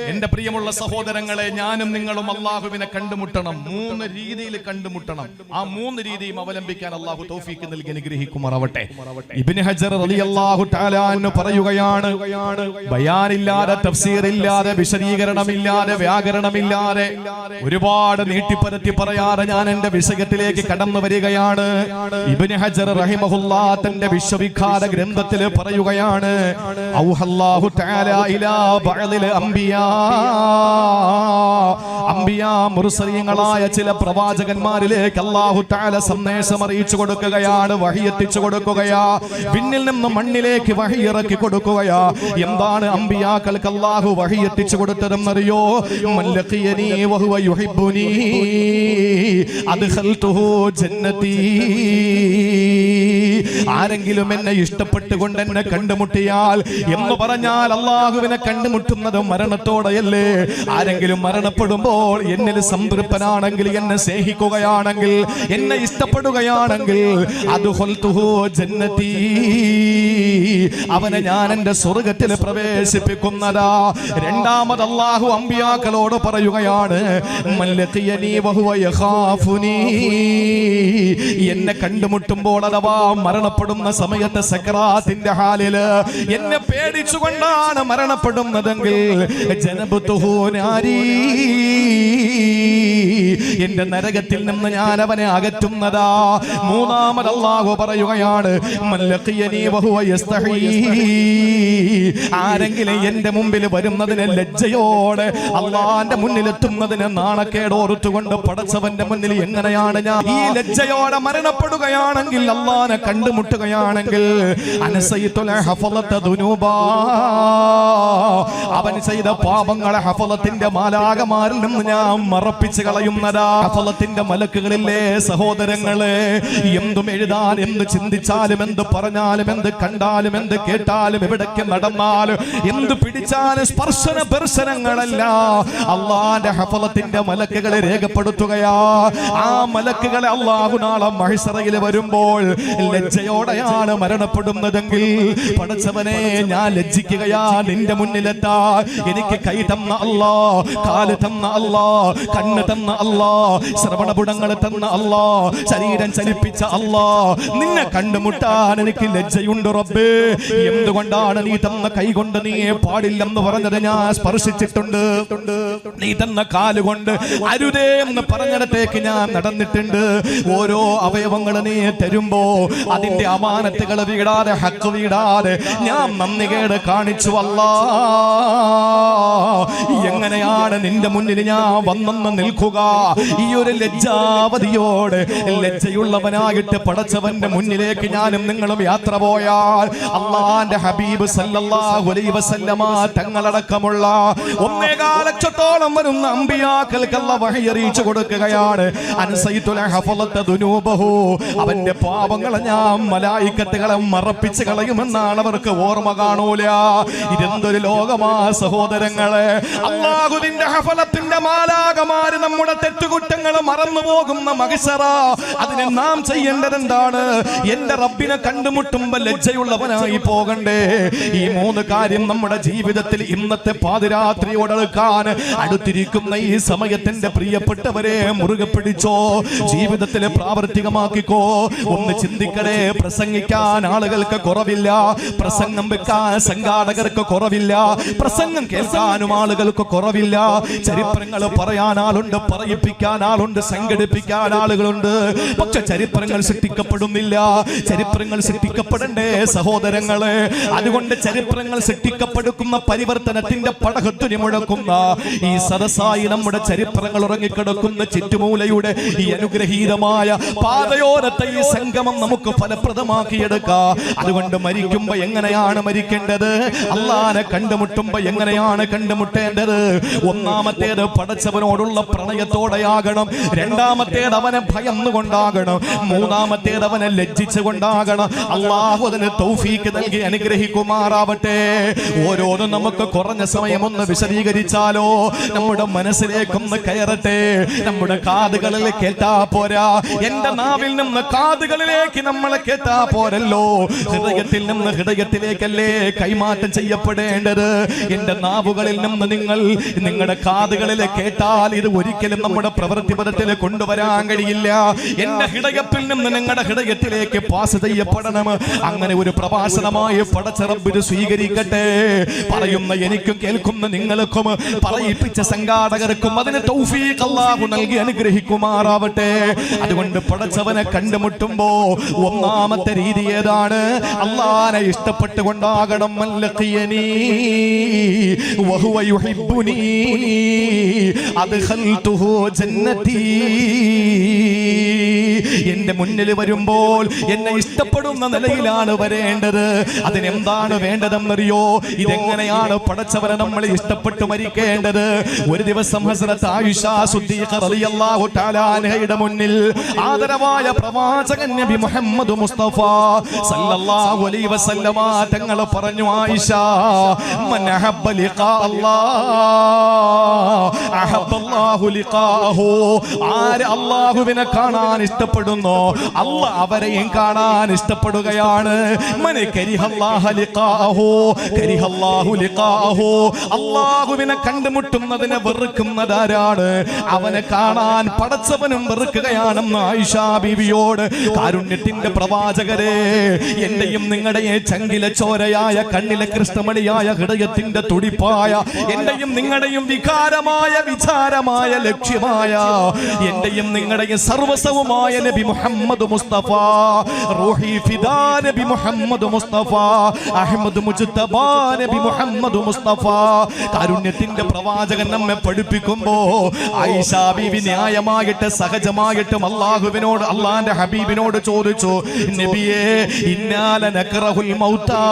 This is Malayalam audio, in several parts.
എന്റെ പ്രിയമുള്ള സഹോദരങ്ങളെ ഞാനും നിങ്ങളും അള്ളാഹുവിനെ കണ്ടുമുട്ടണം. മൂന്ന് രീതിയിൽ കണ്ടുമുട്ടണം. ആ മൂന്ന് രീതിയും അവലംബിക്കാൻ അള്ളാഹു തൗഫീക്ക് നൽകി അനുഗ്രഹിക്കുമാറാവട്ടെ. ഇബ്നു ഹജർ തആല അൻഹു പറയുകയാണ് ബയാനില്ലാതെ തഫ്സീറില്ലാതെ വിശദീകരണമില്ലാതെ വ്യാകരണമില്ലാതെ ഒരുപാട് നീട്ടിപ്പരത്തി പറയാതെ ഞാൻ എന്റെ വിഷയത്തിലേക്ക് കടന്നു വരികയാണ്. ഇബ്നു ഹജർ റഹിമഹുല്ലാ തന്റെ വിശ്വവിഖ്യാത ഗ്രന്ഥത്തിൽ പറയുകയാണ് ഔഹല്ലാഹു തആല ഇലാ മുർസലീങ്ങളായ ചില പ്രവാചകന്മാരിലേക്ക് അള്ളാഹു താല സന്ദേശം അറിയിച്ചു കൊടുക്കുകയാണ് വഴിയെത്തിച്ചു കൊടുക്കുകയാ. പിന്നിൽ നിന്ന് മണ്ണിലേക്ക് വഴി ഇറക്കി കൊടുക്കുകയാ. എന്താണ് അമ്പിയാക്കൾക്ക് അള്ളാഹു വഴി എത്തിച്ചു കൊടുത്തതെന്നറിയോ? മല്ലഖിയനി ആരെങ്കിലും എന്നെ ഇഷ്ടപ്പെട്ടുകൊണ്ട് എന്നെ കണ്ടുമുട്ടിയാൽ എന്ന് പറഞ്ഞാൽ അള്ളാഹുവിനെ കണ്ടുമുട്ടുന്നത് മരണത്തോടെയല്ലേ? ആരെങ്കിലും മരണപ്പെടുമ്പോൾ എന്നിൽ സംതൃപ്തനാണെങ്കിൽ എന്നെ സ്നേഹിക്കുകയാണെങ്കിൽ എന്നെ ഇഷ്ടപ്പെടുകയാണെങ്കിൽ അത് അവനെ ഞാൻ എന്റെ സ്വർഗത്തിൽ പ്രവേശിപ്പിക്കുന്നതാ. രണ്ടാമത് അള്ളാഹു അമ്പിയാക്കളോട് പറയുകയാണ് എന്നെ കണ്ടുമുട്ടുമ്പോൾ അഥവാ മരണപ്പെടുന്ന സമയത്ത് സക്രാത്തിന്റെ ഹാലിൽ എന്നെ പേടിച്ചുകൊണ്ടാണ് മരണപ്പെടുന്നതെങ്കിൽ ജനബുത്തുഹു നാരീ എന്റെ നരകത്തിൽ നിന്ന് ഞാൻ അവനെ അകറ്റുന്നതാ. മൂന്നാമത് അല്ലാഹു പറയുകയാണ് ആരെങ്കിലും എന്റെ മുമ്പിൽ വരുന്നതിന് ലജ്ജയോടെ അള്ളാന്റെ മുന്നിൽ എത്തുന്നതിന് നാണക്കേടോർത്തുകൊണ്ട് പടച്ചവന്റെ മുന്നിൽ എങ്ങനെയാണ് ഞാൻ ഈ ലജ്ജയോടെ മരണപ്പെടുകയാണെങ്കിൽ അള്ളാനെ കണ്ടുമുട്ടുകയാണെങ്കിൽ അവൻ ചെയ്ത പാപങ്ങളെ ഹഫലത്തിന്റെ മാലാകമാരിൽ നിന്ന് ഞാൻ മറപ്പിച്ച് കളയുന്നതാ. ഹഫലത്തിന്റെ മലക്കുകളില്ലേ സഹോദരങ്ങളെ എന്തും എഴുതാൻ എന്ത് ചിന്തിച്ചാലും എന്ത് പറഞ്ഞാലും എന്ത് കണ്ടാലും എന്ത് കേട്ടാലും എവിടേക്ക് നടന്നാലും എന്ത് പിടിച്ചാലും സ്പർശന ദർശനങ്ങളല്ല. അള്ളാന്റെ ഹഫലത്തിന്റെ മലക്കുകളെ രേഖപ്പെടുത്തുകയാ. ആ മലക്കുകളെ അള്ളാഹുനാളം മഹിസറയിൽ വരുമ്പോൾ ലജ്ജയോടെയാണ് മരണപ്പെടുന്നതെങ്കിൽ പടച്ചവനെ ഞാൻ ലജ്ജിക്കുകയാ. നിന്റെ മുന്നിലെത്താ. എനിക്ക് കൈ തന്ന അല്ലാ കാൽ തന്ന അല്ലാ കണ്ണ് തന്ന അല്ലാ ശ്രവണപുടങ്ങൾ തന്ന അല്ലാ ശരീരം ചലിപ്പിച്ച അല്ലാ നിന്നെ കണ്ടുമുട്ടാൻ എനിക്ക് ലജ്ജയുണ്ട് റബ്ബേ. എന്തുകൊണ്ടാണ് നീ തന്ന കൈകൊണ്ട് നീ പാടില്ലെന്ന് പറഞ്ഞത് ഞാൻ സ്പർശിച്ചിട്ടുണ്ട്. നീ തന്ന കാലുകൊണ്ട് അരുതേ എന്ന് പറഞ്ഞിടത്തേക്ക് ഞാൻ നടന്നിട്ടുണ്ട്. ഓരോ അവയവങ്ങൾ നീ തരുമ്പോ അതിന്റെ അമാനത്തുകൾ വീടാതെ ഹക്ക് വീടാതെ ഞാൻ നന്ദി കേട് കാണിച്ചു അല്ലാ എങ്ങനെയാണ് നിന്റെ മുന്നിൽ ഞാൻ വന്നെന്ന് നിൽക്കുക? ഈ ഒരു ലജ്ജാവതിയോട് ലജ്ജയുള്ളവനായിട്ട് പടച്ചവന്റെ മുന്നിലേക്ക് ഞാനും നിങ്ങളും യാത്ര പോയാൽ അള്ളാന്റെ ഹബീബ് സല്ലല്ലാഹു അലൈഹി വസല്ലമ തങ്ങളടക്കമുള്ള ഒന്നേ ലക്ഷത്തോളം വരുന്ന അമ്പിയാക്കൾക്ക് വഴി അറിയിച്ചു കൊടുക്കുകയാണ്. അവന്റെ പാപങ്ങളെ ഞാൻ മലായിക്കത്തുകളെ മറപ്പിച്ച് കളയുമെന്നാണ് അവർക്ക് ഓർമ്മ കാണൂല. ഇതെന്തൊരു ലോകമാ സഹോദരങ്ങളെ. അള്ളാഹുവിന്റെ ഹഫലത്തിന്റെ മാലാകമാര് നമ്മുടെ തെറ്റുകുറ്റങ്ങൾ മറന്നു പോകുന്ന മഹിസറ. അതിന് നാം ചെയ്യേണ്ടത് എന്താണ് എന്റെ റബ്ബിനെ കണ്ടുമുട്ടുമ്പോ ലജ്ജയുള്ളവനായി പോകണ്ടേ. ഈ മൂന്ന് കാര്യം നമ്മുടെ ജീവിതത്തിൽ ഇന്നത്തെ പാതിരാത്രിയോടടുക്കാൻ അടുത്തിരിക്കുന്ന ഈ സമയത്തിന്റെ പ്രിയപ്പെട്ടവരെ മുറുകെ പിടിച്ചോ. ജീവിതത്തിലെ പ്രാവർത്തികമാക്കിക്കോ. ഒന്ന് ചിന്തിക്കണേ പ്രസംഗിക്കാൻ ആളുകൾക്ക് കുറവില്ല. പ്രസംഗം വെക്കാൻ സംഘാടകർക്ക് കുറവില്ല. പ്രസംഗം കേൾക്കാനും ആളുകൾക്ക് കുറവില്ല. ചരിത്രങ്ങൾ പറയാൻ ആളുണ്ട് പറയിപ്പിക്കാൻ ആളുണ്ട് സംഘടിപ്പിക്കാൻ ആളുകളുണ്ട്. പക്ഷെ ചരിത്രങ്ങൾ സൃഷ്ടിക്കപ്പെടുന്നില്ല. ചരിത്രങ്ങൾ സൃഷ്ടിക്കപ്പെടണ്ടേ സഹോദരങ്ങളെ? അതുകൊണ്ട് ചരിത്രങ്ങൾ സൃഷ്ടിക്കപ്പെടുക്കുന്ന പരിവർത്തനത്തിന്റെ പടകത്തുനി മുഴക്കുന്ന ഈ സദസ്സായി നമ്മുടെ ചരിത്രങ്ങൾ ഉറങ്ങിക്കിടക്കുന്ന ചുറ്റുമൂലയുടെ ഈ അനുഗ്രഹീതമായ പാതയോരത്തെ ഈ സംഗമം നമുക്ക് ഫലപ്രദമാക്കിയെടുക്കാം. അതുകൊണ്ട് മരിക്കുമ്പോ എങ്ങനെയാണ് മരിക്കേണ്ടത്? അള്ളാനെ കണ്ടുമുട്ടുമ്പോ എങ്ങനെയാണ് കണ്ടുമുട്ടേണ്ടത്? ഒന്നാമത്തേത് പടച്ചവനോടുള്ള പ്രണയത്തോടെയാകണം രണ്ടാമത്തേത് അവനെ ഭയന്നുകൊണ്ടാകണം. മൂന്നാമത്തേത് അവനെ ലജ്ജിച്ചുകൊണ്ടാകണം. അള്ളാഹു അതിന് തൗഫീക്ക് നൽകി അനുഗ്രഹിക്കുമാറാവട്ടെ. ഓരോന്നും നമുക്ക് കുറഞ്ഞ സമയം ഒന്ന് വിശദീകരിച്ചാലോ? നമ്മുടെ മനസ്സിലേക്കൊന്ന് കയറട്ടെ. നമ്മുടെ കാതുകളിൽ കേട്ടാ പോരാ. എന്റെ നാവിൽ നിന്ന് കാതുകളിലേക്ക് നമ്മളെ കേട്ടാ പോരല്ലോ. ഹൃദയത്തിൽ നിന്ന് ഹൃദയത്തിലേക്കല്ലേ കൈമാറ്റം ചെയ്യപ്പെടേണ്ടത്? എന്റെ നാവുകളിൽ നിന്ന് നിങ്ങൾ നിങ്ങളുടെ കാതുകളിൽ കേട്ടാൽ ഇത് ഒരിക്കലും നമ്മുടെ പ്രവൃത്തി പദത്തിൽ കൊണ്ടുവരാൻ കഴിയില്ല. എന്റെ ഹൃദയത്തിൽ നിന്ന് നിങ്ങളുടെ ഹൃദയത്തിലേക്ക് പാസ് ചെയ്യപ്പെടണം. അങ്ങനെ ഒരു പ്രഭാഷണമായി പടച്ചറബിന് സ്വീകരിക്കട്ടെ. പറയുന്ന എനിക്കും കേൾക്കുന്ന നിങ്ങൾക്കും പറയിപ്പിച്ച സംഘാടകർക്കും അതിന് തൗഫീഖ് അല്ലാഹു നൽകി അനുഗ്രഹിക്കുമാറാവട്ടെ. അതുകൊണ്ട് പടച്ചവനെ കണ്ടുമുട്ടുമ്പോ ഒന്നാമത്തെ രീതി ഏതാണ്? അള്ളാനെ ഇഷ്ടപ്പെട്ടുകൊണ്ടാകണം. മല്ലഖിയനീ નથી എന്റെ മുന്നിൽ വരുമ്പോൾ എന്നെ ഇഷ്ടപ്പെടുന്ന നിലയിലാണ് വരേണ്ടത്. അതിനെന്താണ് വേണ്ടതെന്നറിയോ? ഇതെങ്ങനെയാണ് പടച്ചവരെ നമ്മൾ ഇഷ്ടപ്പെട്ട് മരിക്കേണ്ടത്? ഒരു ദിവസം ഹസ്രത്ത് ആയിഷ സുദ്ദീഖ റളിയല്ലാഹു തആല അൻഹയുടെ മുന്നിൽ ആദരവായ പ്രവാചകൻ നബി മുഹമ്മദ് മുസ്തഫ സല്ലല്ലാഹു അലൈഹി വസല്ലമ തങ്ങൾ പറഞ്ഞു ആയിഷ മൻ അഹബ്ബ ലിഖാ അല്ലാഹ് ആര് അല്ലാഹുവിനെ കാണാൻ ഇഷ്ടപ്പെടുന്നോ? അല്ല അവരെയും കാണാൻ ഇഷ്ടപ്പെടുകയാണ്. അള്ളാഹുവിനെ കണ്ടുമുട്ടുന്നതിനെ വെറുക്കുന്നതാരാണ്? അവനെ കാണാൻ പടച്ചവനും വെറുക്കുകയാണെന്ന് ആയിഷ ബീവിയോട് കാരുണ്യത്തിന്റെ പ്രവാചകരെ എന്റെയും നിങ്ങളുടെയും ചങ്കിലെ ചോരയായ കണ്ണിലെ കൃഷ്ണമണിയായ ഹൃദയത്തിന്റെ തുടിപ്പായ എന്റെയും നിങ്ങളുടെയും വികാരമായ വിചാരമായ ലക്ഷ്യമായ എന്റെയും നിങ്ങളുടെയും സർവസവുമായ നബി മുഹമ്മദ് മുസ്തഫ റൂഹി ഫിദാ നബി മുഹമ്മദ് മുസ്തഫ അഹമ്മദ് മുജ്തബ നബി മുഹമ്മദ് മുസ്തഫ. കാരുണ്യത്തിന്റെ പ്രവാചകൻ നമ്മെ പഠിപ്പിക്കുമ്പോ ആയിഷ ബീവി ന്യായമായിട്ട് സഹജമായിട്ടും അള്ളാഹുവിനോട് അള്ളാന്റെ ഹബീബിനോട് ചോദിച്ചു നബിയെ ഇന്നാല നക്റഹുൽ മൗതാ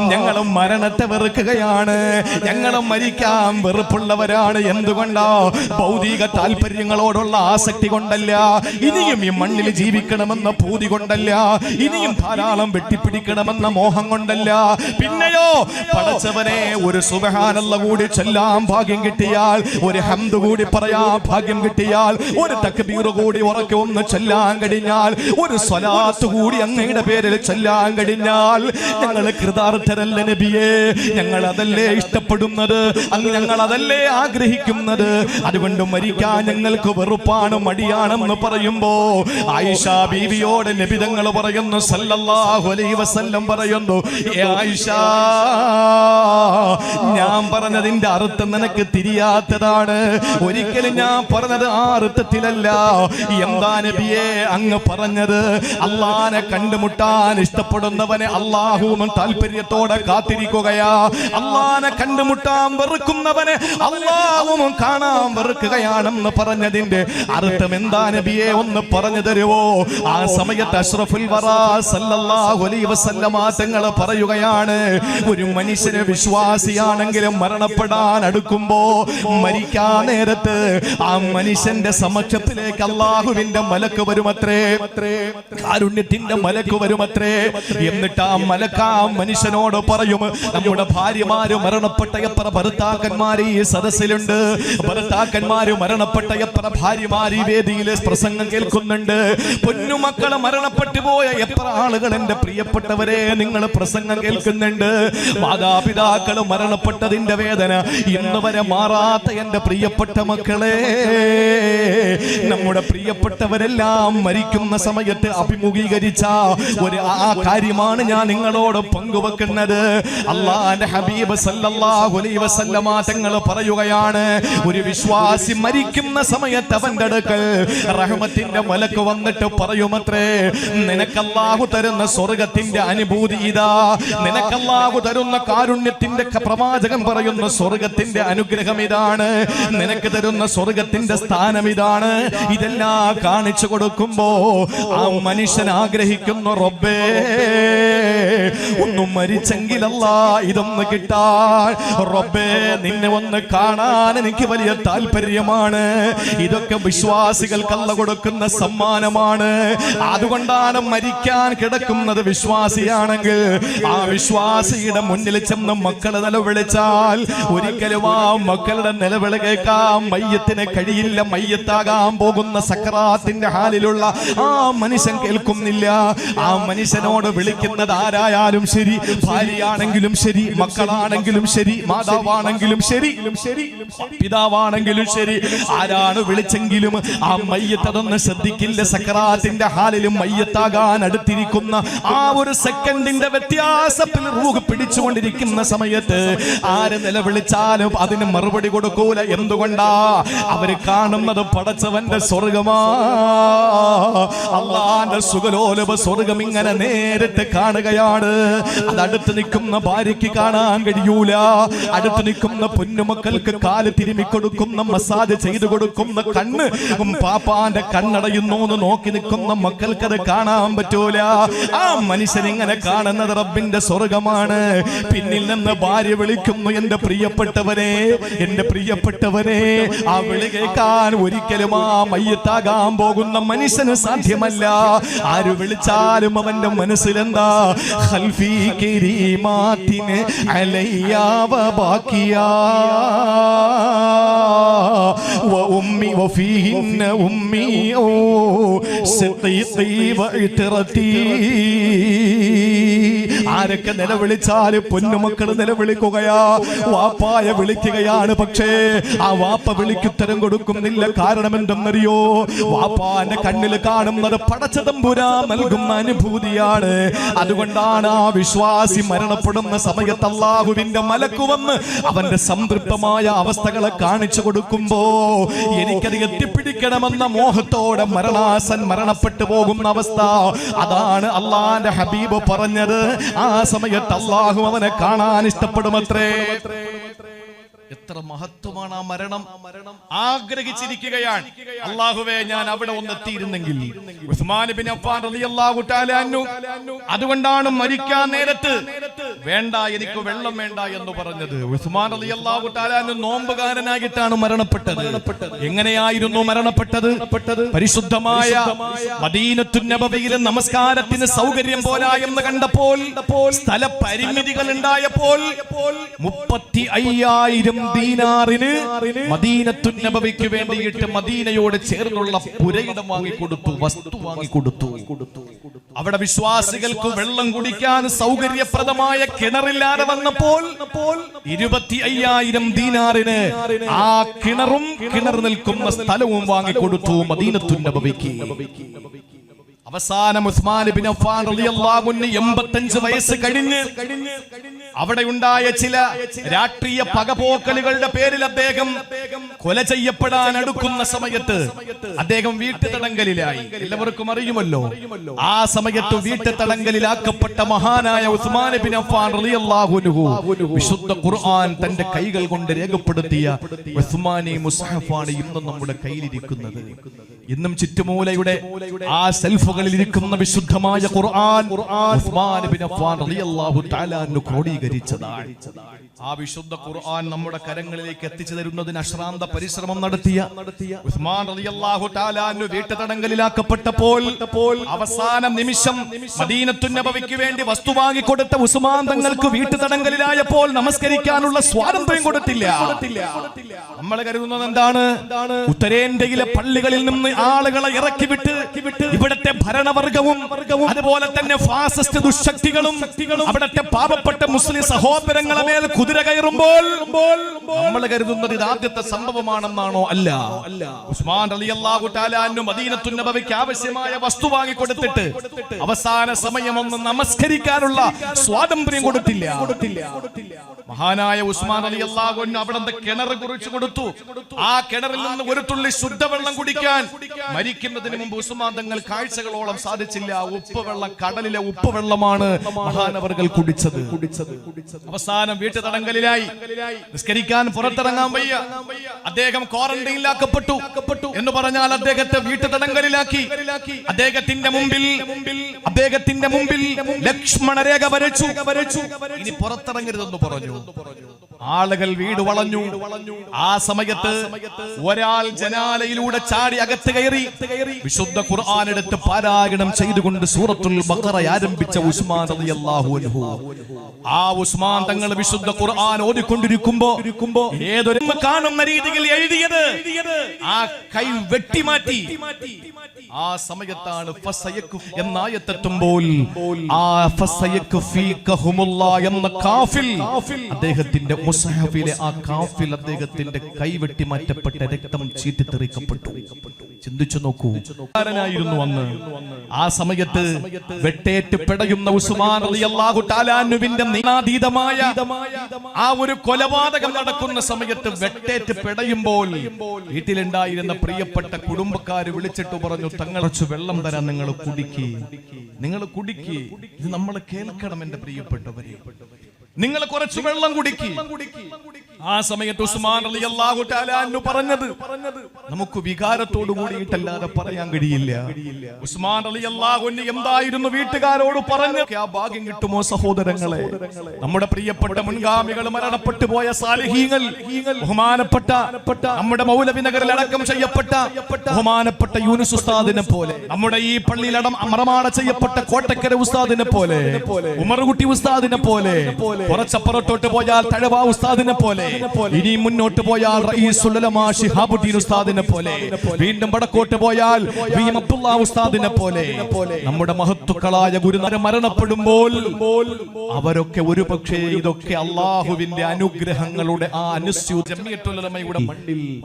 ഞങ്ങളും മരണത്തെ വെറുക്കുകയാണ്. ഞങ്ങളും മരിക്കാൻ വെറുപ്പുള്ളവരാണ്. എന്തുകൊണ്ടാ? ഭൗതിക താല്പര്യങ്ങളോടുള്ള ആസക്തി കൊണ്ടല്ല. ഇനിയും ഈ മണ്ണിൽ ജീവിക്കണമെന്ന പൂതി കൊണ്ടല്ല ഇനിയും ധാരാളം വെട്ടിപ്പിടിക്കണമെന്ന മോഹം കൊണ്ടല്ല. പിന്നെയോ പടച്ചവനെ ഒരു സുബഹാനല്ല കൂടി ചെല്ലാം ഭാഗ്യം കിട്ടിയാൽ ഒരു ഹംദ് കൂടി പറയാൻ ഭാഗ്യം കിട്ടിയാൽ ഒരു തക്ബീർ കൂടി ഉറക്കെ ഒന്ന് ചെല്ലാൻ കഴിഞ്ഞാൽ ഒരു സ്വലാത്ത് കൂടി അങ്ങയുടെ പേരിൽ ചെല്ലാൻ കഴിഞ്ഞാൽ ഞങ്ങൾ കൃതാർത്ഥരല്ല നബിയെ? ഞങ്ങൾ അതല്ലേ ഇഷ്ടപ്പെടുന്നത്? അങ്ങ് ഞങ്ങൾ അതല്ലേ ആഗ്രഹിക്കുന്നത്? അതുകൊണ്ട് മരിക്കാൻ ഞങ്ങൾക്ക് വെറുപ്പാണ് മടിയാണെന്ന് പറയുമ്പോ ആയിഷ ബീവിയോട് നബിതങ്ങൾ പറയുന്നു സല്ലല്ലാഹു അലൈഹി വസല്ലം പറയുന്നു "ഏ ആയിഷ ഞാൻ പറഞ്ഞതിന്റെ അർത്ഥം നിനക്ക് തിരിയാത്തതാണ്. ഒരിക്കലും ഞാൻ പറഞ്ഞത് ആ അർത്ഥത്തിലല്ല. എന്താ നബിയെ അങ്ങ് പറഞ്ഞത്? അള്ളാനെ കണ്ടുമുട്ടാൻ ഇഷ്ടപ്പെടുന്നവനെ അള്ളാഹുവും താല്പര്യത്തോടെ കാത്തിരിക്കുകയാ. അള്ളാനെ കണ്ടുമുട്ടാൻ വെറുക്കുന്നവനെ അള്ളാഹുവും കാണാൻ വെറുക്കുകയാണെന്ന് പറഞ്ഞതിന്റെ അർത്ഥം എന്താ നബിയെ ഒന്ന് പറഞ്ഞു തരുവോ? ആ സമയത്ത് അഷ്റഫുൽ തങ്ങൾ പറയുകയാണ് ഒരു മനുഷ്യന് വിശ്വാസിയാണെങ്കിലും മരണപ്പെടാൻ അടുക്കുമ്പോ മരിക്കാൻ നേരത്ത് ആ മനുഷ്യന്റെ സമക്ഷത്തിലേക്ക് അള്ളാഹുവിന്റെ മലക്ക് വരുമത്രേ കാരുണ്യത്തിന്റെ മലക്ക് വരുമത്രേ. എന്നിട്ട് ആ മലക്ക ആ മനുഷ്യനോട് പറയും നമ്മുടെ ഭാര്യമാര് മരണപ്പെട്ട എത്ര ഭർത്താക്കന്മാര് ഈ സദസ്സിലുണ്ട്? ഭർത്താക്കന്മാര് മരണപ്പെട്ട എത്ര ഭാര്യമാര് ഈ വേദിയിലെ കേൾക്കുന്നുണ്ട്. പൊന്നുമക്കൾ മരണപ്പെട്ടു പോയ എത്ര ആളുകൾ എന്റെ പ്രിയപ്പെട്ടവരെ നിങ്ങൾ പ്രസംഗം കേൾക്കുന്നുണ്ട്. മാതാപിതാക്കൾ മരണപ്പെട്ടതിന്റെ വേദന ഇന്ന് വരെ മാറാത്ത എന്റെ പ്രിയപ്പെട്ട മക്കളെ നമ്മുടെ പ്രിയപ്പെട്ടവരെല്ലാം മരിക്കുന്ന സമയത്ത് അഭിമുഖീകരിച്ച ഒരു ആ കാര്യമാണ് ഞാൻ നിങ്ങളോട് പങ്കുവെക്കുന്നത്. അള്ളാന്റെ ഹബീബ് സല്ലല്ലാഹു അലൈഹി വസല്ലമ തങ്ങൾ പറയുകയാണ് ഒരു വിശ്വാസി മരിക്കുന്ന സമയത്ത് അവന്റെ അടുക്കൽ റഹ്മത്തിന്റെ മലക്ക് വന്നിട്ട് പറയുമത്രേ നിനക്കല്ലാഹു തരുന്ന സ്വർഗത്തിന്റെ അനുഭൂതി ഇതാ. നിനക്കല്ലാഹു തരുന്ന കാരുണ്യത്തിന്റെ പ്രവാചകൻ പറയുന്ന സ്വർഗത്തിന്റെ അനുഗ്രഹം ഇതാണ്. നിനക്ക് തരുന്ന സ്വർഗത്തിന്റെ സ്ഥാനം ഇതാണ്. ഇതെല്ലാം കാണിച്ചു കൊടുക്കുമ്പോ ആ മനുഷ്യൻ ആഗ്രഹിക്കുന്ന റബ്ബേ ഒന്നും മരിച്ചെങ്കിലല്ല ഇതൊന്ന് കിട്ടാൻ. റബ്ബേ നിന്നെ ഒന്ന് കാണാൻ എനിക്ക് വലിയ താല്പര്യമാണ്. ഇതൊക്കെ വിശ്വാസികൾ കള്ള കൊടുക്കുന്ന സമ്മാനമാണ്. അതുകൊണ്ടാണ് മരിക്കാൻ കിടക്കുന്നത് വിശ്വാസിയാണെങ്കിൽ ആ വിശ്വാസിയുടെ മുന്നിൽ ചെന്ന് മക്കളെ നിലവിളിച്ചാൽ ഒരിക്കലും ആ മക്കളുടെ നിലവിളി കേൾക്കാൻ മയ്യത്തിന് കഴിയില്ല മയ്യത്താകാൻ പോകുന്ന സക്രാത്തിന്റെ ഹാലിലുള്ള ആ മനുഷ്യൻ കേൾക്കുന്നില്ല. ആ മനുഷ്യനോട് വിളിക്കുന്നത് ആരായാലും ശരി ഭാര്യയാണെങ്കിലും ശരി മക്കളാണെങ്കിലും ശരി മാതാവാണെങ്കിലും ശരി പിതാവാണെങ്കിലും ശരി ആരാണ് വിളിച്ചെങ്കിലും ആ മയ്യത്ത് അതൊന്നും ശ്രദ്ധിക്കില്ല. സക്രാത്തിന്റെ ഹാലിലും മയ്യത്താകാൻ അടുത്തിരിക്കുന്ന ആ ഒരു സെക്കൻഡിന്റെ വ്യത്യാസത്തിൽ റൂഹ് പിടിച്ചുകൊണ്ടിരിക്കുന്ന സമയത്ത് ആര് നിലവിളിച്ചാലും അതിന് മറുപടി കൊടുക്കൂല. എന്തുകൊണ്ടാ? അവർ കാണുന്നത് പടച്ചവന്റെ സ്വർഗമാ അള്ളാന്റെ സുഖലോലഭ സ്വർഗം ഇങ്ങനെ നേരിട്ട് കാണുകയാണ്. അത് അടുത്ത് നിൽക്കുന്ന ഭാര്യയ്ക്ക് കാണാൻ കഴിയൂല. അടുത്ത് നിൽക്കുന്ന പൊന്നുമക്കൾക്ക് കാൽ തിരുമി കൊടുക്കുന്ന മസാജ് ചെയ്തു കൊടുക്കുന്ന കണ്ണ് പാപ്പാന്റെ കണ്ണടയുന്നു എന്ന് നോക്കി നിൽക്കുന്ന മക്കൾക്ക് അത് കാണാൻ പറ്റൂല ആ മനുഷ്യൻ ഇങ്ങനെ കാണുന്നത് റബ്ബിന്റെ സ്വർഗമാണ് പിന്നിൽ നിന്ന് ഭാര്യ വിളിക്കുന്നു എന്റെ പ്രിയപ്പെട്ടവനെ എന്റെ പ്രിയപ്പെട്ടവനെ ആ വിളി കേൾക്കാൻ ഒരിക്കലും ആ മയ്യത്താകാൻ പോകുന്ന മനുഷ്യന് സാധ്യമല്ല ആര് വിളിച്ചാലും അവന്റെ മനസ്സിലെന്താ ഖൽഫി കിരീമാത്തിന് അലയ്യാവ ബാക്കിയാ وأمي وفيهن أمي أو صديقي وعترتي ആരൊക്കെ നിലവിളിച്ചാൽ പൊന്നുമക്കൾ നിലവിളിക്കുകയാ. വാപ്പായ വിളിക്കുകയാണ് പക്ഷേ ആ വാപ്പ വിളിക്കുത്തരം കൊടുക്കുന്നില്ല. കാരണം എന്തെന്നറിയോ? വാപ്പാന്റെ കണ്ണിൽ കാണുന്നത് പടച്ചതമ്പുരാ നൽകുന്ന അനുഭൂതിയാണ്. അതുകൊണ്ടാണ് ആ വിശ്വാസി മരണപ്പെടുന്ന സമയത്ത് അള്ളാഹുവിന്റെ മലക്കുവന്ന് അവന്റെ സംതൃപ്തമായ അവസ്ഥകളെ കാണിച്ചു കൊടുക്കുമ്പോ എനിക്കത് എത്തിപ്പിടിക്കണമെന്ന മോഹത്തോടെ മരണാസൻ മരണപ്പെട്ടു പോകുന്ന അവസ്ഥ. അതാണ് അള്ളാന്റെ ഹബീബ് പറഞ്ഞത്. ആ സമയത്ത് അള്ളാഹു അവനെ കാണാൻ ഇഷ്ടപ്പെടുമത്രേ. എത്ര മഹത്വമാണ് ആ മരണം. ആഗ്രഹിച്ചിരിക്കുകയാണ്. അള്ളാഹുവേ ഞാൻ അവിടെ ഒന്ന് എത്തിയിരുന്നെങ്കിൽ ഉസ്മാൻ അഫ്ഫാൻ റളിയല്ലാഹു തആല അൻഹു. അതുകൊണ്ടാണ് മരിക്കാൻ നേരത്ത് വേണ്ട എനിക്ക് വെള്ളം വേണ്ട എന്ന് പറഞ്ഞത് ഉസ്മാൻ റളിയല്ലാഹു തആല അൻഹു നോമ്പുകാരനായിട്ടാണ് മരണപ്പെട്ടത്. എങ്ങനെയായിരുന്നു മരണപ്പെട്ടത്? പരിശുദ്ധമായ മദീനത്തു നബവിയിലെ നമസ്കാരത്തിന് സൗകര്യം പോരാ എന്ന് കണ്ടപ്പോൾ സ്ഥല പരിമിതികൾ ഉണ്ടായപ്പോൾ മുപ്പത്തി അയ്യായിരം ദീനാറിന് മദീനത്തു നബവിക്ക് വേണ്ടിയിട്ട് മദീനയോട് ചേർന്നുള്ള പുരയിടം വാങ്ങിക്കൊടുത്തു വസ്തു വാങ്ങിക്കൊടുത്തു അവിടെ വിശ്വാസികൾക്ക് വെള്ളം കുടിക്കാൻ സൗകര്യപ്രദമായ കിണറില്ലാതെ വന്നപ്പോൾ ഇരുപത്തി അയ്യായിരം ദീനാറിന് ആ കിണറും കിണർ നിൽക്കുന്ന സ്ഥലവും വാങ്ങിക്കൊടുത്തു മദീനത്തു നബവിക്ക്. അവസാനം ഉസ്മാൻ അഫ്ഫാൻ റളിയല്ലാഹു അൻഹു 85 വയസ്സ് കഴിഞ്ഞ് അവിടെ ഉണ്ടായ ചില രാഷ്ട്രീയ പകപോക്കലുകളുടെ പേരിൽ അദ്ദേഹം കൊല ചെയ്യപ്പെടാൻ അടുക്കുന്ന സമയത്ത് അദ്ദേഹം വീട്ടു തടങ്കലിലായി എല്ലാവർക്കും അറിയുമല്ലോ? ആ സമയത്ത് വീട്ടു തടങ്കലിലാക്കപ്പെട്ട മഹാനായ ഉസ്മാൻ ബിൻ അഫ്ഫാൻ റളിയല്ലാഹു അൻഹു വിശുദ്ധ ഖുർആൻ തന്റെ കൈകൾ കൊണ്ട് രേഖപ്പെടുത്തിയ ഉസ്മാനി ഇന്നും നമ്മുടെ കയ്യിലിരിക്കുന്നത്. ഇന്നും ചുറ്റുമൂലയുടെ ആ സെൽഫുകളിൽ ഇരിക്കുന്ന വിശുദ്ധമായ ഖുർആൻ ഉസ്മാൻ ബിൻ അഫ്ഫാൻ റളിയല്ലാഹു തആല ക്രോഡീകരിച്ചതാണ്. ആ വിശുദ്ധ ഖുർആൻ നമ്മുടെ കരങ്ങളിലേക്ക് എത്തിച്ചു തരുന്നതിന് അശ്രാന്ത പരിശ്രമം നടത്തിയ ഉസ്മാൻ റളിയല്ലാഹു വീട്ടുതടങ്കലിലാക്കപ്പെട്ടപ്പോൾ അവസാന നിമിഷം മദീനത്തു നബവിക്ക് വേണ്ടി വസ്തു വാങ്ങിക്കൊടുത്ത ഉസ്മാൻ തങ്ങൾക്ക് വീട്ടുതടങ്കലിലായപ്പോൾ നമസ്കരിക്കാനുള്ള സ്വാതന്ത്ര്യം കൊടുത്തില്ല. നമ്മൾ കരുതുന്നത് എന്താണ്? ഉത്തരേന്ത്യയിലെ പള്ളികളിൽ നിന്ന് ആളുകളെ ഇറക്കി വിട്ട് ഇവിടത്തെ ഭരണവർഗവും അതുപോലെ തന്നെ ഫാസിസ്റ്റ് ദുശക്തികളും അവിടത്തെ പാപപ്പെട്ട മുസ്ലിം സഹോദരങ്ങളെ മേൽ കുതിര കയറുമ്പോൾ നമ്മൾ കരുതുന്നത് ഇത് ആദ്യത്തെ സംഭവമാണെന്നാണോ അല്ല? ഉസ്മാൻ അലി അള്ളാഹുട്ടാലും അൻഹു മദീനത്തു നബവിക്ക് ആവശ്യമായ വസ്തു വാങ്ങി കൊടുത്തിട്ട് അവസാന സമയം ഒന്ന് നമസ്കരിക്കാനുള്ള സ്വാതന്ത്ര്യം കൊടുത്തില്ല കൊടുത്തില്ല കൊടുത്തില്ല. മഹാനായ ഉസ്മാൻ അലി അള്ളാഹു അവിടെ കിണർ കുറിച്ചു കൊടുത്തു. ആ കിണറിൽ നിന്ന് ഒരു തുള്ളി ശുദ്ധവെള്ളം കുടിക്കാൻ മരിക്കുന്നതിന് മുമ്പ് ഉസ്മാൻ തങ്ങൾ കാഴ്ചകളോളം സാധിച്ചില്ല. ഉപ്പ് ഉപ്പുവെള്ളം കടലിലെ ഉപ്പ് വെള്ളമാണ് മഹാനവർകൾ കുടിച്ചത്. കുടിച്ചത് അവസാനം വീട്ടു തടങ്കലിലായി നിസ്കരിക്കാൻ പുറത്തിറങ്ങാൻ വയ്യ. അദ്ദേഹം ക്വാറന്റൈനിലാക്കപ്പെട്ടു എന്ന് പറഞ്ഞാൽ അദ്ദേഹത്തെ വീട്ടു തടങ്കലിലാക്കി അദ്ദേഹത്തിന്റെ മുമ്പിൽ അദ്ദേഹത്തിന്റെ മുമ്പിൽ ലക്ഷ്മണരേഖ വരച്ചു. ഇനി പുറത്തിറങ്ങരുതെന്ന് പറഞ്ഞു. ആളുകൾ വീട് വളഞ്ഞു. ആ സമയത്ത് ഒരാൾ ജനാലയിലൂടെ ചാടി അകത്ത് കയറി. വിശുദ്ധ ഖുർആൻ എടുത്ത് പാരായണം ചെയ്തുകൊണ്ട് സൂറത്തുൽ ബഖറ ആരംഭിച്ച ഉസ്മാൻ റളിയല്ലാഹു അൻഹു. ആ ഉസ്മാൻ തങ്ങൾ വിശുദ്ധ ഖുർആൻ ഓതിക്കൊണ്ടിരിക്കുമ്പോ ഏതൊരു കാണുന്ന രീതിയിൽ എഴുതിയത് ആ കൈ വെട്ടിമാറ്റി. ആ സമയത്താണ് എന്ന ആയത്തെത്തുമ്പോൾ ആ എന്ന കാഫിൽ അദ്ദേഹത്തിന്റെ മുസഹഫിലെ ആ കാഫിൽ അദ്ദേഹത്തിന്റെ കൈവെട്ടി മാറ്റപ്പെട്ട രക്തം ചീറ്റിത്തെറിക്കപ്പെട്ടു. ചിന്തിച്ചു നോക്കൂ. ആരനായിരുന്നു അന്ന്. ആ സമയത്ത് വെട്ടേറ്റ് പിടയുന്ന ഉസ്മാൻ റളിയല്ലാഹു തആലാനുവിന്റെ നീളാതീതമായ ആ ഒരു കൊലപാതകം നടക്കുന്ന സമയത്ത് വെട്ടേറ്റ് പിടയുമ്പോൾ വീട്ടിലുണ്ടായിരുന്ന പ്രിയപ്പെട്ട കുടുംബക്കാര് വിളിച്ചിട്ട് പറഞ്ഞു തങ്ങൾ കുറച്ച് വെള്ളം തരാൻ നിങ്ങൾ കുടിക്ക്. നിങ്ങൾ കുടിക്ക്. ഇത് നമ്മൾ കേൾക്കണം എന്റെ പ്രിയപ്പെട്ടവരെ. നിങ്ങൾ കുറച്ച് വെള്ളം കുടിക്കി. ആ സമയത്ത് ഉസ്മാൻ റളിയല്ലാഹു തആല അൻഹു പറഞ്ഞത് നമുക്ക് വികാരത്തോട് കൂടിയിട്ടല്ലാതെ പറയാൻ കഴിയില്ല. ഉസ്മാൻ റളിയല്ലാഹു അള്ളാഹു എന്തായിരുന്നു വീട്ടുകാരോട് പറഞ്ഞു? ആ ഭാഗ്യം കിട്ടുമോ സഹോദരങ്ങളെ നമ്മുടെ പ്രിയപ്പെട്ട മുൻഗാമികൾ മരണപ്പെട്ടു പോയ സാലിഹീങ്ങൾ ബഹുമാനപ്പെട്ട നമ്മുടെ മൗലവി നഗറിൽ അടക്കം ചെയ്യപ്പെട്ട ബഹുമാനപ്പെട്ട യൂനുസ് ഉസ്താദിനെ പോലെ നമ്മുടെ ഈ പള്ളിയിലടം അമറമാട ചെയ്യപ്പെട്ട കോട്ടക്കര ഉസ്താദിനെ പോലെ ഉമർകുട്ടി ഉസ്താദിനെ പോലെ കുറച്ചപ്പുറത്തോട്ട് പോയാൽ തഴവ ഉസ്താദിനെ പോലെ. ഇനി മുന്നോട്ട് പോയാൽ ശിഹാബുദ്ദീൻ ഉസ്താദിനെ പോലെ. വീണ്ടും വടക്കോട്ട് പോയാൽ വി എം അബ്ദുള്ള ഉസ്താദിനെ പോലെ. നമ്മുടെ മഹത്തുക്കളായ ഗുരുനാരെ മരണപ്പെടുമ്പോൾ അവരൊക്കെ ഒരു പക്ഷേ ഇതൊക്കെ അള്ളാഹുവിന്റെ അനുഗ്രഹങ്ങളുടെ ആ അനുസ്യൂജമിയുടെ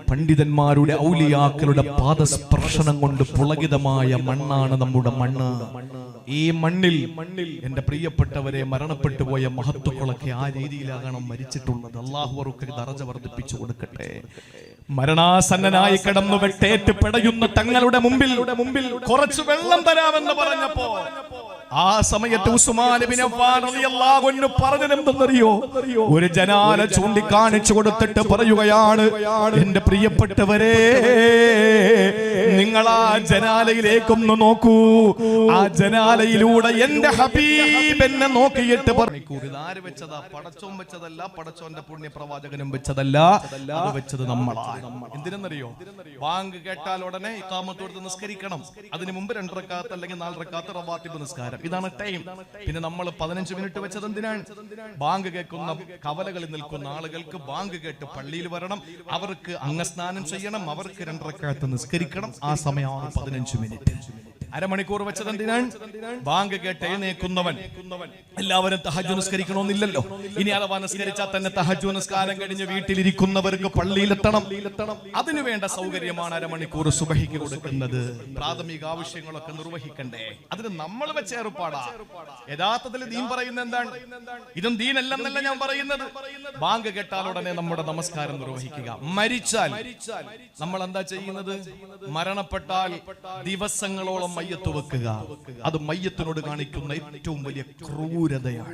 പണ്ഡിതന്മാരുടെ ഔലിയാക്കളുടെ പാദസ്പർശനം കൊണ്ട് പുളകിതമായ മണ്ണാണ് നമ്മുടെ മണ്ണ്. ഈ മണ്ണിൽ മണ്ണിൽ എന്റെ പ്രിയപ്പെട്ടവരെ മരണപ്പെട്ടു പോയ മഹത്വക്കളൊക്കെ ആ രീതിയിലാകണം മരിച്ചിട്ടുള്ളത്. അള്ളാഹുറുക്ക് ദറജ വർദ്ധിപ്പിച്ചു കൊടുക്കട്ടെ. മരണാസന്നനായി കടന്നു വെട്ടേറ്റ് പിടയുന്ന തങ്ങളുടെ മുമ്പിൽ മുമ്പിൽ കുറച്ച് വെള്ളം തരാമെന്ന് പറഞ്ഞപ്പോ ആ സമയത്ത് ഉസ്മാൻ ബിൻ അഫ്ഫാൻ റളിയല്ലാഹു അൻഹു പറഞ്ഞത് എന്തെന്നറിയോ ഒരു ജനാല ചൂണ്ടിക്കാണിച്ചു കൊടുത്തിട്ട് പറയുകയാണ് എന്റെ പ്രിയപ്പെട്ടവരെ നിങ്ങൾ ആ ജനാലയിലേക്കൊന്ന് നോക്കൂ. ആ ജനാലയിലൂടെ എന്റെ ഹബീബ് എന്നെ നോക്കിയിട്ട് പറഞ്ഞു പടച്ചോൻ വെച്ചതല്ല പടച്ചോന്റെ പുണ്യ പ്രവാചകനും വെച്ചതല്ല. അത് വെച്ചത് നമ്മളാണ്. എന്തിനെന്നറിയോ? ബാങ്ക് കേട്ടാൽ ഉടനെ ഇക്കാമത്ത് കൊടുത്ത് നിസ്കരിക്കണം. അതിന് മുമ്പ് രണ്ടരക്കാത്ത അല്ലെങ്കിൽ നാലരക്കാത്ത റവാത്തിബ് നിസ്കാരം. ഇതാണ് ടൈം. പിന്നെ നമ്മൾ പതിനഞ്ച് മിനിറ്റ് വെച്ചത് എന്തിനാണ്? ബാങ്ക് കേൾക്കുന്ന കവലകളിൽ നിൽക്കുന്ന ആളുകൾക്ക് ബാങ്ക് കേട്ട് പള്ളിയിൽ വരണം. അവർക്ക് അംഗസ്നാനം ചെയ്യണം. അവർക്ക് രണ്ടരക്കാലത്ത് നിസ്കരിക്കണം. സമയമാണ് പതിനഞ്ച് മിനിറ്റ്. അരമണിക്കൂർ വെച്ചത് എന്തിനാണ്? ബാങ്ക് കേട്ട് എഴുന്നേക്കുന്നവൻ എല്ലാവരും തഹജു നിസ്കരിക്കണമെന്നില്ലല്ലോ ഇനി അഥവാ നിസ്കരിച്ചാൽ തന്നെ തഹജു നിസ്കാരം കഴിഞ്ഞ് വീട്ടിലിരിക്കുന്നവർക്ക് പള്ളിയിലെത്തണം. അതിനു വേണ്ട സൗകര്യമാണ് അരമണിക്കൂർ സുബഹിക്ക് കൊടുക്കുന്നത്. പ്രാഥമിക ആവശ്യങ്ങളൊക്കെ നിർവഹിക്കണ്ടേ? അതിന് നമ്മൾ വെച്ച ഏർപ്പാടാ. യഥാർത്ഥത്തിൽ ദീൻ പറയുന്ന എന്താണ്? ഇതും ദീനല്ലെന്നല്ല ഞാൻ പറയുന്നത്. ബാങ്ക് കേട്ടാൽ ഉടനെ നമ്മുടെ നമസ്കാരം നിർവഹിക്കുക. മരിച്ചാൽ നമ്മൾ എന്താ ചെയ്യുന്നത്? മരണപ്പെട്ടാൽ ദിവസങ്ങളോളം മയ്യത്ത് വെക്കുക. അത് മയ്യത്തിനോട് കാണിക്കുന്ന ഏറ്റവും വലിയ ക്രൂരതയാണ്.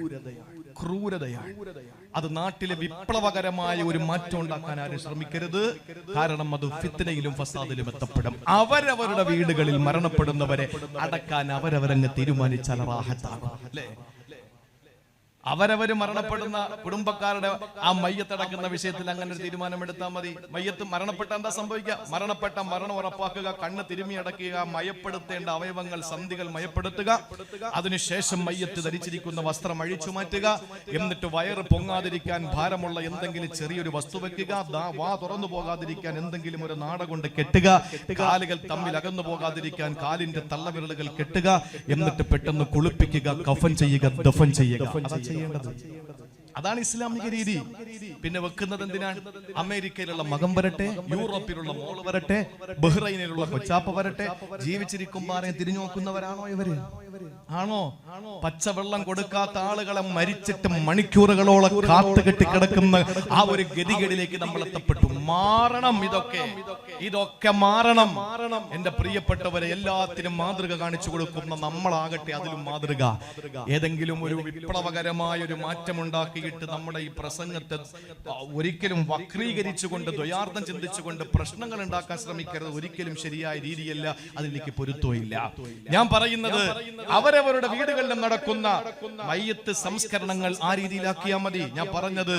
ക്രൂരതയാണ്. അത് നാട്ടിലെ വിപ്ലവകരമായ ഒരു മാറ്റം ഉണ്ടാക്കാൻ ആരും ശ്രമിക്കരുത്. കാരണം അത് ഫിത്തനയിലും ഫസാദിലും എത്തപ്പെടും. അവരവരുടെ വീടുകളിൽ മരണപ്പെടുന്നവരെ അടക്കാൻ അവരവരങ്ങ് തീരുമാനിച്ചാൽ റാഹത്താണ് അല്ലേ? അവരവര് മരണപ്പെടുന്ന കുടുംബക്കാരുടെ ആ മയ്യത്തടക്കുന്ന വിഷയത്തിൽ അങ്ങനെ ഒരു തീരുമാനം എടുത്താൽ മതി. മയ്യത്ത് മരണപ്പെട്ട എന്താ സംഭവിക്കുക? മരണപ്പെട്ട മരണം ഉറപ്പാക്കുക കണ്ണ് തിരുമി അടക്കുക മയപ്പെടുത്തേണ്ട അവയവങ്ങൾ സന്ധികൾ മയപ്പെടുത്തുക. അതിനുശേഷം മയ്യത്ത് ധരിച്ചിരിക്കുന്ന വസ്ത്രം അഴിച്ചു മാറ്റുക. എന്നിട്ട് വയറ് പൊങ്ങാതിരിക്കാൻ ഭാരമുള്ള എന്തെങ്കിലും ചെറിയൊരു വസ്തു വെക്കുക. വാ തുറന്നു പോകാതിരിക്കാൻ എന്തെങ്കിലും ഒരു നാട കൊണ്ട് കെട്ടുക. കാലുകൾ തമ്മിൽ അകന്നു പോകാതിരിക്കാൻ കാലിന്റെ തള്ളവിരലുകൾ കെട്ടുക. എന്നിട്ട് പെട്ടെന്ന് കുളിപ്പിക്കുക കഫൻ ചെയ്യുക ദഫൻ ചെയ്യുക. ചെയ്യേണ്ടത്. അതാണ് ഇസ്ലാമിക രീതി. പിന്നെ വെക്കുന്നത് എന്തിനാണ്? അമേരിക്കയിലുള്ള മകം വരട്ടെ യൂറോപ്പിലുള്ള മോൾ വരട്ടെ ബഹ്റൈനിലുള്ള കൊച്ചാപ്പ വരട്ടെ ജീവിച്ചിരിക്കുമ്പാറെ തിരിഞ്ഞു നോക്കുന്നവരാണോ ഇവർ? ആണോ? പച്ചവെള്ളം കൊടുക്കാത്ത ആളുകളെ മരിച്ചിട്ട് മണിക്കൂറുകളോളം കാത്തു കെട്ടി കിടക്കുന്ന ആ ഒരു ഗതികേടിലേക്ക് നമ്മൾ എത്തപ്പെട്ടു. മാറണം ഇതൊക്കെ. ഇതൊക്കെ. മാറണം. മാറണം. എന്റെ പ്രിയപ്പെട്ടവരെ എല്ലാത്തിനും മാതൃക കാണിച്ചു കൊടുക്കുന്ന നമ്മളാകട്ടെ അതിലും മാതൃക. ഏതെങ്കിലും ഒരു വിപ്ലവകരമായ ഒരു മാറ്റം ഉണ്ടാക്കിയിട്ട് നമ്മുടെ ഈ പ്രസംഗത്തെ ഒരിക്കലും വക്രീകരിച്ചുകൊണ്ട് ദ്വയാർത്ഥം ചിന്തിച്ചുകൊണ്ട് പ്രശ്നങ്ങൾ ഉണ്ടാക്കാൻ ശ്രമിക്കരുത്. ഒരിക്കലും ശരിയായ രീതിയല്ല. അതിലേക്ക് പൊരുത്തമില്ല ഞാൻ പറയുന്നത് അവരവരുടെ വീടുകളിലും നടക്കുന്ന മയ്യത്ത് സംസ്കരണങ്ങൾ ആ രീതിയിലാക്കിയാൽ മതി. ഞാൻ പറഞ്ഞത്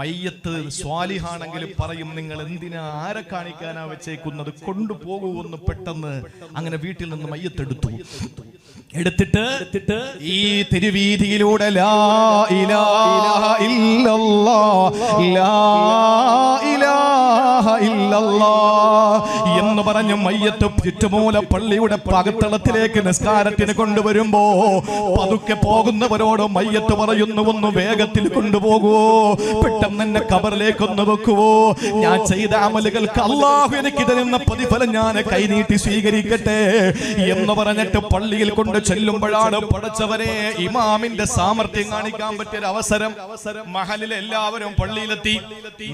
മയ്യത്ത് സ്വാലിഹാണെങ്കിൽ പറയും നിങ്ങൾ എന്തിനാ ആരെ കാണിക്കാനാ വെച്ചേക്കുന്നത്? കൊണ്ടുപോകുമെന്ന് പെട്ടെന്ന്. അങ്ങനെ വീട്ടിൽ നിന്ന് മയ്യത്തെടുത്തു. എടുത്തിട്ട് എടുത്തിട്ട് ഈ തിരുവീതിയിലൂടെ ലാ ഇലാഹ ഇല്ലല്ലാ ലാ ഇലാഹ ഇല്ലല്ലാ എന്ന് പറഞ്ഞ് മയ്യത്ത് ചുറ്റുമൂല പള്ളിയുടെ പകത്തളത്തിലേക്ക് നിസ്കാരത്തിന് കൊണ്ടുവരുമ്പോ പതുക്കെ പോകുന്നവരോട് മയ്യത്ത് പറയുന്നു ഒന്ന് വേഗത്തിൽ കൊണ്ടുപോകുവോ പെട്ടെന്ന് എന്നെ കബറിലേക്ക് ഒന്ന് വെക്കുവോ? ഞാൻ ചെയ്ത അമലുകൾക്ക് അള്ളാഹു എനിക്ക് തരുന്ന പ്രതിഫലം ഞാൻ കൈനീട്ടി സ്വീകരിക്കട്ടെ. എന്ന് പറഞ്ഞിട്ട് പള്ളിയിൽ കൊണ്ട് ചെല്ലുമ്പോഴാണ് പടച്ചവരെ ഇമാമിന്റെ സാമർഥ്യം കാണിക്കാൻ പറ്റിയ അവസരം മഹലിൽ എല്ലാവരും പള്ളിയിലെത്തി.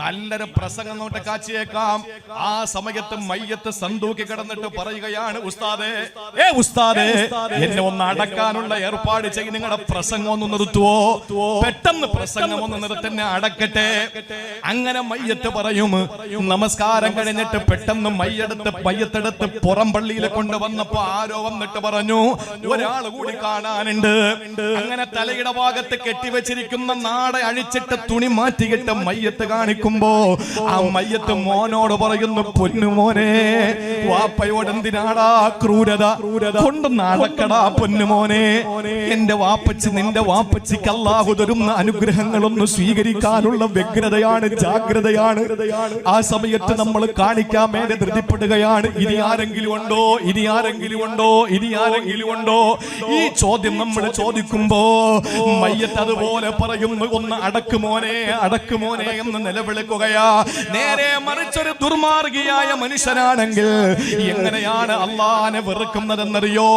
നല്ലൊരു പ്രസംഗം നോട്ട് കാച്ചിയേക്കാം. ആ സമയത്ത് മയ്യത്ത് സന്തൂക്കി കിടന്നിട്ട് പറയുകയാണ് ഉസ്താദേ ഏ ഉസ്താദേ എന്നെ ഒന്ന് അടക്കാനുള്ള ഏർപ്പാട് ചെയ്ത് നിങ്ങളുടെ പ്രസംഗം ഒന്ന് നിർത്തുവോ? പെട്ടെന്ന് പ്രസംഗം ഒന്ന് നിർത്തന്നെ അടക്കട്ടെ. അങ്ങനെ മയ്യത്ത് പറയും നമസ്കാരം കഴിഞ്ഞിട്ട് പെട്ടെന്ന് മയ്യെടുത്ത് മയ്യത്തെടുത്ത് പുറം പള്ളിയിൽ കൊണ്ടുവന്നപ്പോ ആരോ വന്നിട്ട് പറഞ്ഞു ഒരാൾ കൂടി കാണാനുണ്ട്. അങ്ങനെ തലയുടെ ഭാഗത്ത് കെട്ടിവെച്ചിരിക്കുന്ന നാട അഴിച്ചിട്ട് തുണി മാറ്റിയിട്ട് മയ്യത്ത് കാണിക്കുമ്പോ ആ മയ്യത്ത് മോനോട് പറയുന്നു പൊന്നു മോനെ വാപ്പയോട് ക്രൂരത? കൊണ്ട് നടക്കടാ പൊന്നു മോനെ. എന്റെ വാപ്പച്ചി നിന്റെ വാപ്പച്ചിക്ക് അല്ലാഹു തരുന്ന അനുഗ്രഹങ്ങളൊന്ന് സ്വീകരിക്കാനുള്ള വ്യഗ്രതയാണ് ജാഗ്രതയാണ്. ആ സമയത്ത് നമ്മൾ കാണിക്കാൻ മേലെ ധൃതിപ്പെടുകയാണ്. ഇനി ആരെങ്കിലും ഉണ്ടോ? ഇനി ആരെങ്കിലും ഉണ്ടോ? ഇനി ആരെങ്കിലും ഉണ്ടോ? ഈ ചോദ്യം നമ്മൾ ചോദിക്കുമ്പോ മയ്യത്ത് അതുപോലെ പറയുന്നു ഒന്ന് അടക്കുമോനെ അടക്കുമോനെ എന്ന് നിലവിളിക്കുകയാ. നേരെ മറിച്ചൊരു ദുർമാർഗിയായ മനുഷ്യനാണെങ്കിൽ എങ്ങനെയാണ് അള്ളാനെ വെറുക്കുന്നതെന്നറിയോ?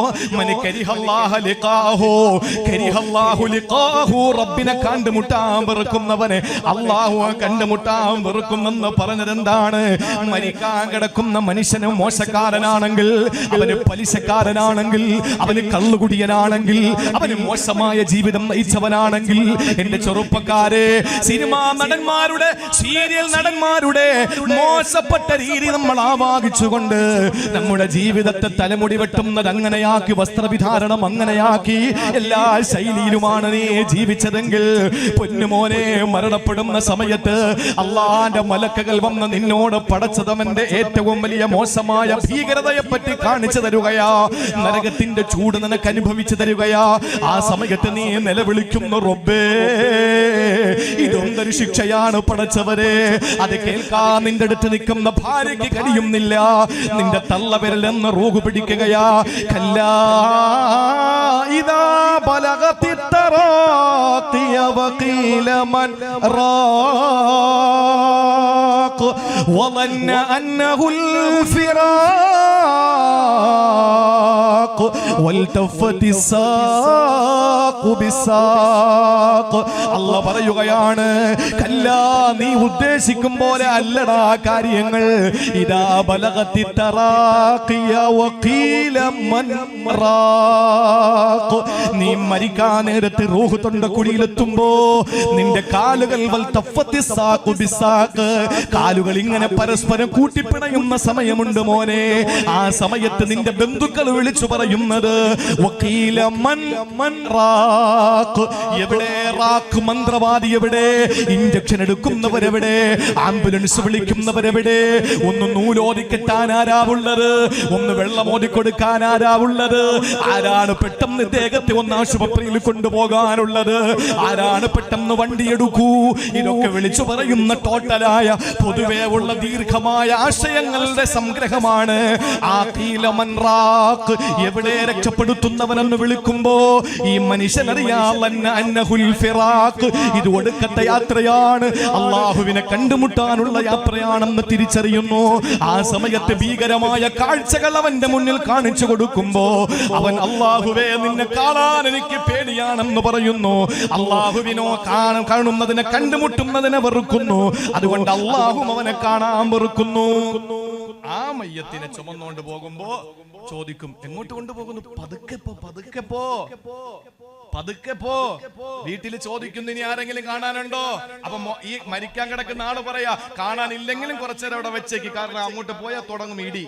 റബ്ബിനെ കണ്ടുമുട്ടാൻ വെറുക്കുന്നവനെ അള്ളാഹു കണ്ടുമുട്ടാൻ വെറുക്കുന്നെന്ന് പറഞ്ഞത് എന്താണ് മരിക്കാൻ കിടക്കുന്ന മനുഷ്യന് മോശക്കാരനാണെങ്കിൽ അവന് പലിശക്കാരനാണെങ്കിൽ അവന് കള്ളുകുടിയനാണെങ്കിൽ അവന് മോശമായ ജീവിതം നയിച്ചവനാണെങ്കിൽ എന്റെ ചെറുപ്പക്കാരെ സിനിമാ നടന്മാരുടെ സീരിയൽ നടന്മാരുടെ മോശപ്പെട്ട രീതി നമ്മൾ ആവാഹിച്ചുകൊണ്ട് നമ്മുടെ ജീവിതത്തെ തലമുടി വെട്ടുന്നത് അങ്ങനെയാക്കി വസ്ത്രവിധാരണം അങ്ങനെയാക്കി എല്ലാ ശൈലിയിലുമാണ് നീ ജീവിച്ചതെങ്കിൽ പൊന്നുമോനെ മരണപ്പെടുന്ന സമയത്ത് അള്ളാന്റെ മലക്കകൾ വന്ന് നിന്നോട് പടച്ചതവന്റെ ഏറ്റവും വലിയ മോശമായ ഭീകരതയെ പറ്റി കാണിച്ചു തരുകയാ. നരകത്തിന്റെ ചൂട് നിനക്ക് അനുഭവിച്ചു തരുകയാ. ആ സമയത്ത് നീ നിലവിളിക്കുന്ന റൊബേ ഇതൊന്നൊരു ശിക്ഷയാണ് പടച്ചവരെ. അത് കേൾക്കാൻ നിന്റെ അടുത്ത് നിൽക്കുന്ന ഭാര്യയ്ക്ക് കഴിയുന്നില്ല. നിന്റെ തള്ളവിരലെന്ന് റൂഹ് പിടിക്കുകയാ കല്ലാ ഇതാ ബലഗത്തി തറാഖിയ വഖീല മൻ റാഖ وظن أنه الفراق والتفت الساق بالساق അല്ല പറയുകയാണ് കല്ല നീ ഉദ്ദേശിക്കും പോലെ അല്ലടാ കാര്യങ്ങൾ ഇതാ ബലഗത്തി തറാഖിയ വഖീല من راق. നീ മരിക്കാൻ നേരത്ത് റൂഹ് തൊണ്ട കുഴിയിലെത്തുമ്പോ നിന്റെ കാലുകൾ കാലുകൾ ഇങ്ങനെ പരസ്പരം കൂട്ടിപ്പിണയുന്ന സമയമുണ്ട് മോനെ. ആ സമയത്ത് നിന്റെ ബന്ധുക്കൾ വിളിച്ചു പറയുന്നത് എവിടെ റാഖ് മന്ത്രവാദി എവിടെ? ഇഞ്ചക്ഷൻ എടുക്കുന്നവരെവിടെ? ആംബുലൻസ് വിളിക്കുന്നവരെവിടെ? ഒന്ന് നൂലോതി കെട്ടാൻ ആരാവുള്ളത്? ഒന്ന് വെള്ളം ഓടിക്കൊടുക്കാൻ കൊടുക്കാൻ ആരാവുള്ളത്? ആരാണ് പെട്ടെന്ന് ദേഹത്തെ ഒന്ന് ആശുപത്രിയിൽ കൊണ്ടുപോകാനുള്ളത്? ആരാണ് പെട്ടെന്ന് വണ്ടി എടുക്കൂ? ഇതൊക്കെ വിളിച്ചു പറയുന്ന ടോട്ടലായ പൊതുവേ ഉള്ള ദീർഘമായ ആശയങ്ങളുടെ സംഗ്രഹമാണ്. എവിടെ രക്ഷപ്പെടുത്തുന്നവനെന്ന് വിളിക്കുമ്പോ ഈ ഫിറാഖ്. ഇത് ഒടുക്കത്തെ യാത്രയാണ്. അള്ളാഹുവിനെ കണ്ടുമുട്ടാനുള്ള യാത്രയാണെന്ന് തിരിച്ചറിയുന്നു. ആ സമയത്ത് ഭീകരമായ കാഴ്ചകൾ അവന്റെ മുന്നിൽ കാണിച്ചു കൊടുക്കുമ്പോ അവൻ അള്ളാഹുവേ നിന്നെ കാണാൻ എനിക്ക് പേടിയാണെന്ന് പറയുന്നു. അള്ളാഹുവിനോ കാണ കാണുന്നതിനെ കണ്ടുമുട്ടുന്നതിനെ വെറുക്കുന്നു. അതുകൊണ്ട് അള്ളാഹും അവനെ കാണാൻ വെറുക്കുന്നു. ആ മയ്യത്തിനെ ചുമന്നുകൊണ്ട് പോകുമ്പോ ചോദിക്കും എങ്ങോട്ട് കൊണ്ടുപോകുന്നു? പതുക്കെ പോ പതുക്കെ പോ. പതുക്കെ പോ. വീട്ടിൽ ചോദിക്കുന്നു ഇനി ആരെങ്കിലും കാണാനുണ്ടോ? അപ്പൊ ഈ മരിക്കാൻ കിടക്കുന്ന ആൾ പറയാ കാണാനില്ലെങ്കിലും കുറച്ചേരം അവിടെ വെച്ചേക്ക്. കാരണം അങ്ങോട്ട് പോയാൽ തുടങ്ങും ഇടി.